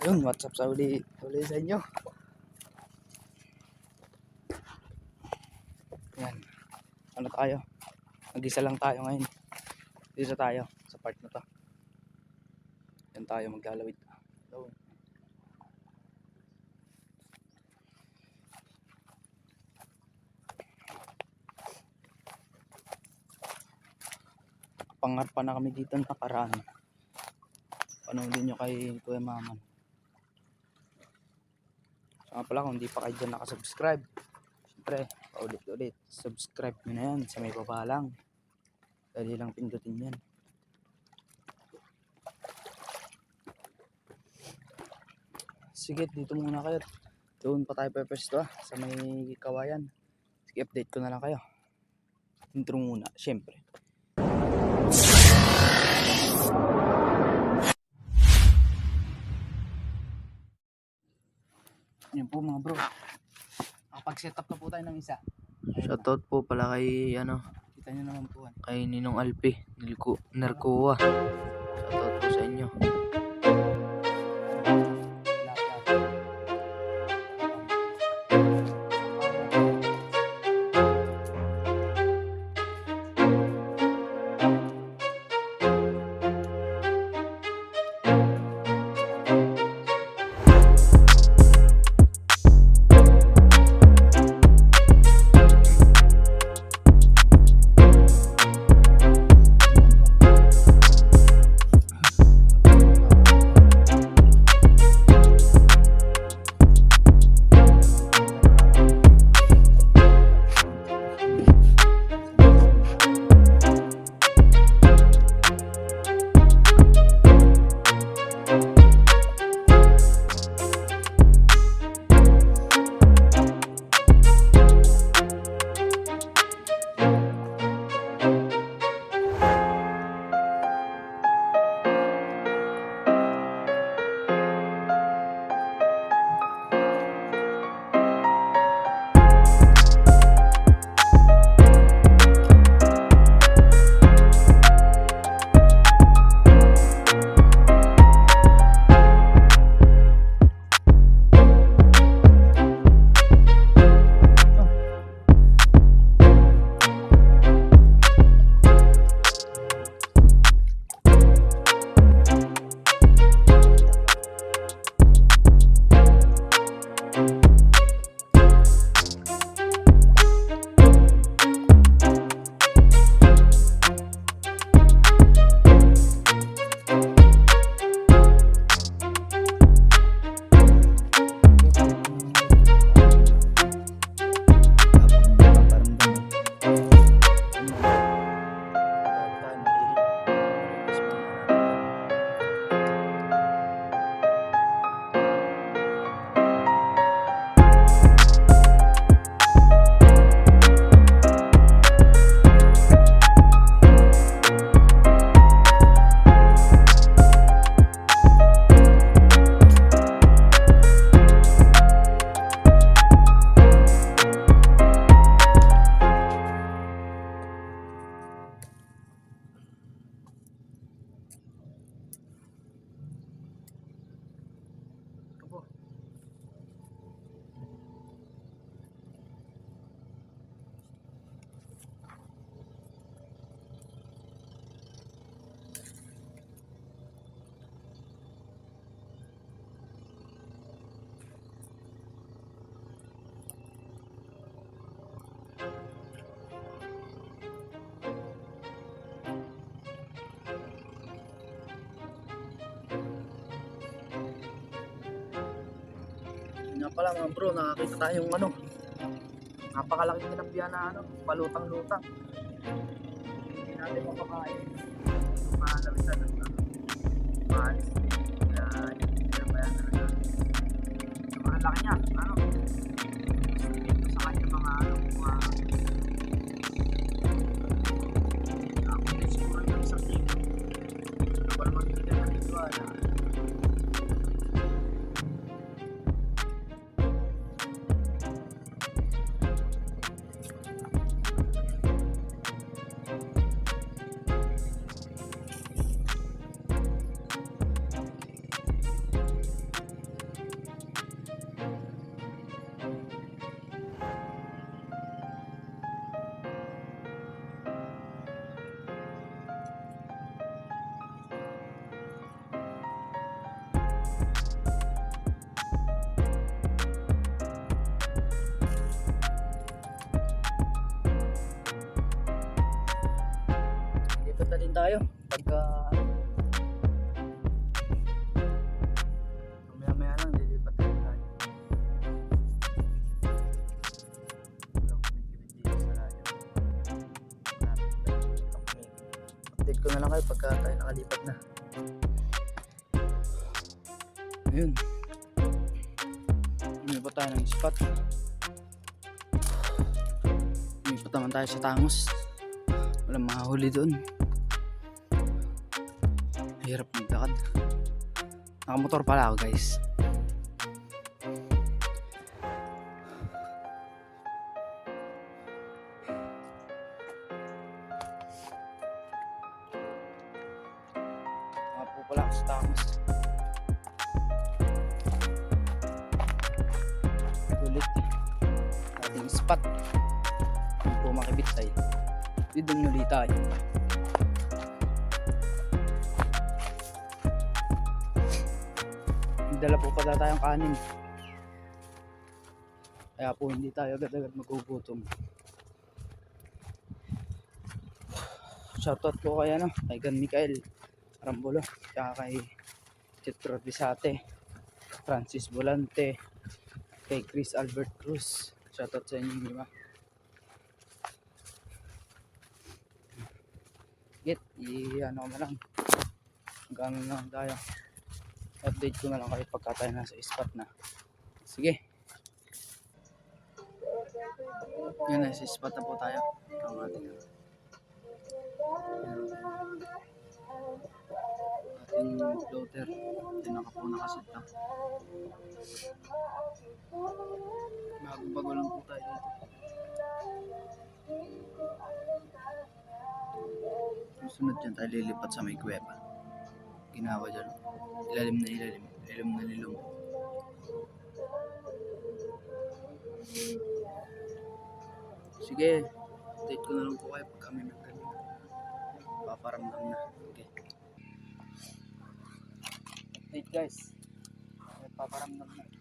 Ayun, what's up sa uli, uli sa inyo. Yan. Ano tayo? Mag-isa lang tayo ngayon. Dito tayo sa part na to. Yan tayo maglalawid. Ayun. Pangarpa na kami dito nakaraan. Panoodin nyo kay Kuya Maman. Nga pala kung hindi pa kayo dyan nakasubscribe. Siyempre, paulit-ulit. Subscribe nyo na yan sa may baba lang. Dali lang pindutin yan. Sige, dito muna kayo. Doon pa tayo pepesto ah, sa may kawayan. Sige, update ko na lang kayo. Intro muna, siyempre. Po mga bro. Nakapag-set up na po tayo ng isa. Shoutout po pala kay ano, Kita nyo naman po. ano. kay Ninong Alpi, Nilko, Narcoa. Shoutout po sa inyo. Nga pala mga bro, nakakita tayong ano, napakalaki tinapya na ano, palutang-lutang. Hindi natin mapakain. Mahalawisan na ito. Maalis din. Kaya, hindi na ba yan talaga. Sobrang laki niya. Ano? Ko sa kanya mga ano, mga ako din Lipat na din tayo. Pagka... Update ko na lang kayo pagka tayo nakalipat na. Ayun. Lumipat tayo ng spot. Lumipat naman tayo sa tangos. Walang mahuli doon. Hirap maglakad. Nakamotor pala ako guys. Mga po pala sa tangos. Spot. Hindi po makibit tayo. Hindi doon ulit tayo. Dala po pala tayong kanin. Kaya po hindi tayo agad-agad magugutom. Shoutout po kay ano, kay Gan Mikael Rambulo, tsaka kay Chetro Bisate, Francis Volante, kay Chris Albert Cruz. Shoutout sa inyo, di ba? Git, i-ano na lang. Hanggang ano na lang tayo. Update ko na lang kayo pagka tayo nasa spot na. Sige. Yan, nasa spot na po tayo. Ang ating ano. ating floater. Ito naka po nakasit na. Bago-bago lang po tayo dito. Susunod dyan tayo lilipat sa may kuweba. Ginawa dyan. Ilalim na ilalim. Ilalim na lilong. Sige. Update ko na lang po kayo pag kami nagkalim. Paparamdam na. Okay. Update guys. Paparamdam na.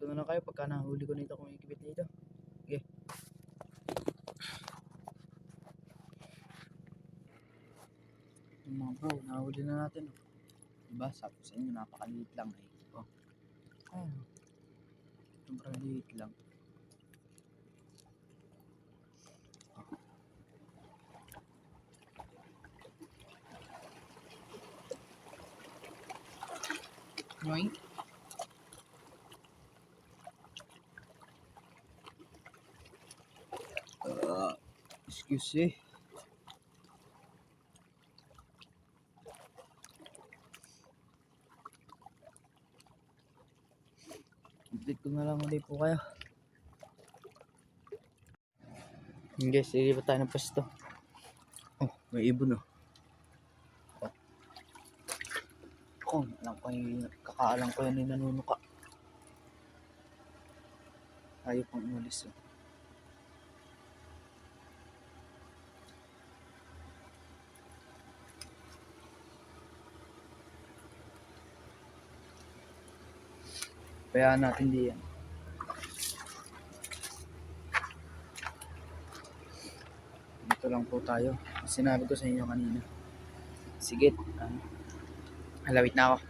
Update ko na lang kayo pagka nahuli ko nito kung ikipit nito. Sige. Yung mga bro, nahuli na natin. oh. Diba? Sabi ko sa inyo, napakaliit lang eh. Oh. Ayun. Sobrang liit lang. Yoink. Uh, excuse me. Update ko na lang ulit po kayo. Yun guys, ilipat tayo ng pwesto. Oh, may ibon oh. Ako, alam ko yung kakaalam ko yan yung nanunuka. Ayaw pang umalis oh. Kaya natin di yan. Dito lang po tayo. Sinabi ko sa inyo kanina. Sige. Uh, halawit na ako.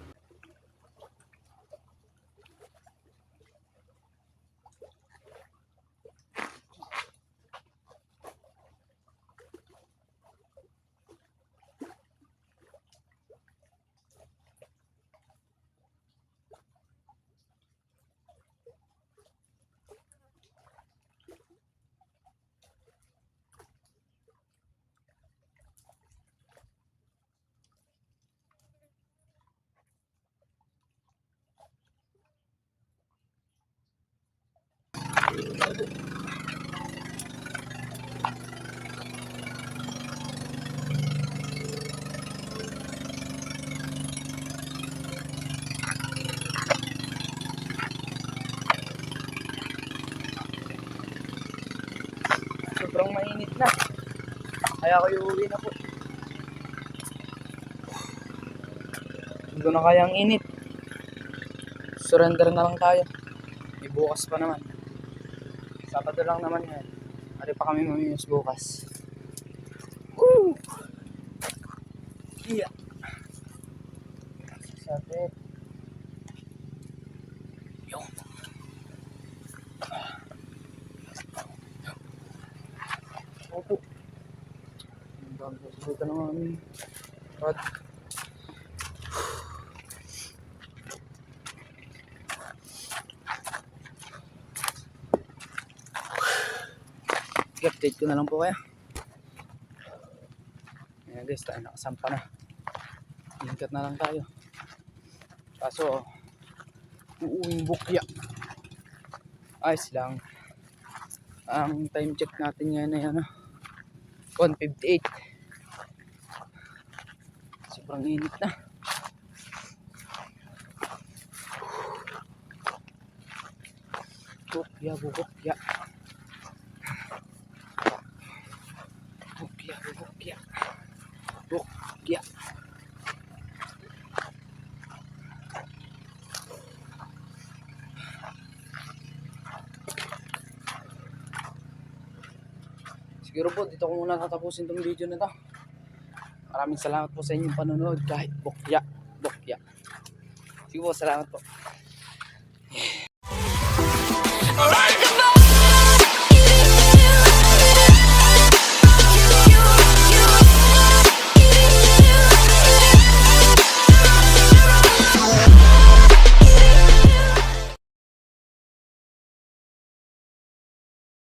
Sobrang mainit na. Kaya ako iuwi na po. Hindi na kaya ang init. Surrender na lang tayo. May bukas pa naman. Sabado lang naman yan. Ari pa kami mamimos bukas. Woo! Yeah. Sabi. Yung. Opo. Ang dami sa susutan ng aming rod. I-update ko na lang po kaya. Ayan guys, tayo nakasampa na. Lingkat na lang tayo. Kaso, uuwing bukya. Ayos lang. Ang time check natin ngayon ay ano, 158. Sobrang init na. Bukya. Bukya, bukya. Bukya. Siguro po, dito ko muna tatapusin tong video na to. Maraming salamat po sa inyong panonood kahit bukya, bukya. Sige po, salamat po.